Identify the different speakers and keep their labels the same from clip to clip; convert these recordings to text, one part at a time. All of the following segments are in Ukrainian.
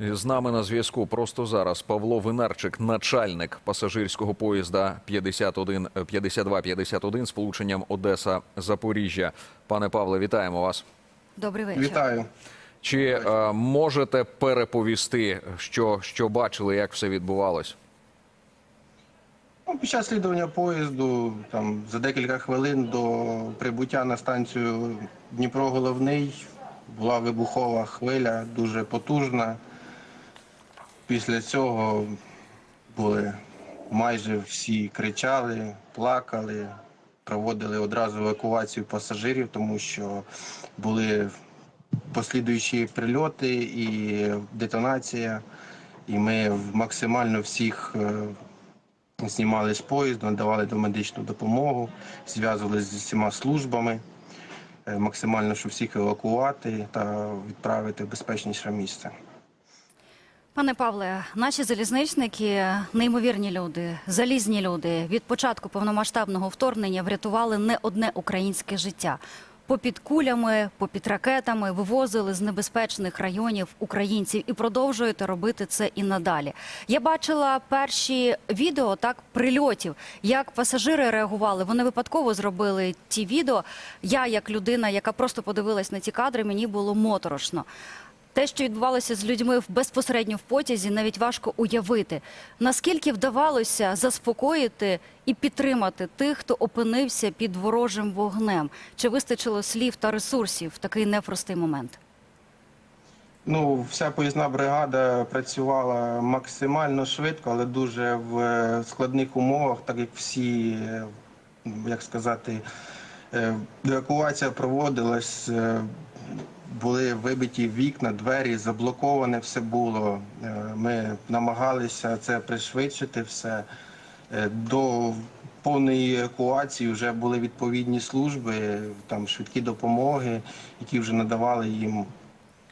Speaker 1: З нами на зв'язку просто зараз Павло Винарчик, начальник пасажирського поїзда 51, е, 52-51 з полученням Одеса-Запоріжжя. Пане Павле, вітаємо вас.
Speaker 2: Добрий вечір.
Speaker 3: Вітаю.
Speaker 1: Чи е, можете переповісти, що, що бачили, як все відбувалось?
Speaker 3: Ну, під час слідування поїзду там, за декілька хвилин до прибуття на станцію Дніпро Головний була вибухова хвиля, дуже потужна. Після цього були майже всі кричали, плакали, проводили одразу евакуацію пасажирів, тому що були послідуючі прильоти і детонація. І ми максимально всіх е, знімали з поїзду, надавали домедичну допомогу, зв'язувалися з усіма службами, е, максимально, щоб всіх евакувати та відправити в безпечніше місце.
Speaker 2: Пане Павле, наші залізничники неймовірні люди, залізні люди. Від початку повномасштабного вторгнення врятували не одне українське життя. Попід кулями, попід ракетами вивозили з небезпечних районів українців і продовжуєте робити це і надалі. Я бачила перші відео так прильотів, як пасажири реагували. Вони випадково зробили ті відео. Я, як людина, яка просто подивилась на ці кадри, мені було моторошно. Те, що відбувалося з людьми в- безпосередньо в потязі, навіть важко уявити. Наскільки вдавалося заспокоїти і підтримати тих, хто опинився під ворожим вогнем? Чи вистачило слів та ресурсів в такий непростий момент?
Speaker 3: Ну, вся поїзна бригада працювала максимально швидко, але дуже в е, складних умовах, так як всі, е, як сказати, е, евакуація проводилась, були вибиті вікна, двері, заблоковане все було. Е, Ми намагалися це пришвидшити все. Е, До повної евакуації вже були відповідні служби, там швидкі допомоги, які вже надавали їм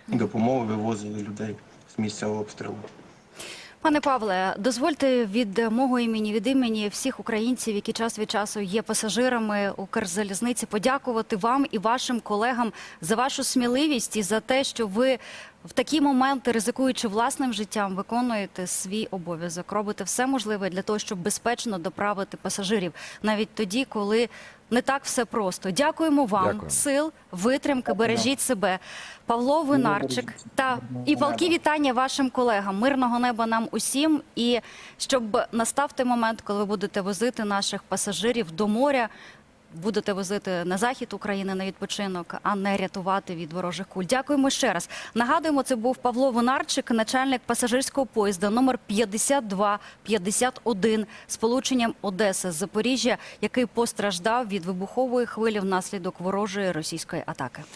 Speaker 3: допомогу, вивозили людей з місця обстрілу.
Speaker 2: Пане Павле, дозвольте від мого імені, від імені всіх українців, які час від часу є пасажирами Укрзалізниці, подякувати вам і вашим колегам за вашу сміливість і за те, що ви в такі моменти, ризикуючи власним життям, виконуєте свій обов'язок, робите все можливе для того, щоб безпечно доправити пасажирів, навіть тоді, коли не так все просто. Дякуємо вам,
Speaker 1: Дякую.
Speaker 2: сил, витримки, бережіть себе. Павло Винарчик та і палки вітання вашим колегам. Мирного неба нам усім. І щоб настав той момент, коли ви будете возити наших пасажирів до моря. Будете возити на захід України на відпочинок, а не рятувати від ворожих куль. Дякуємо ще раз. Нагадуємо, це був Павло Винарчик, начальник пасажирського поїзда номер 5251 з полученням Одеси з Запоріжжя, який постраждав від вибухової хвилі внаслідок ворожої російської атаки.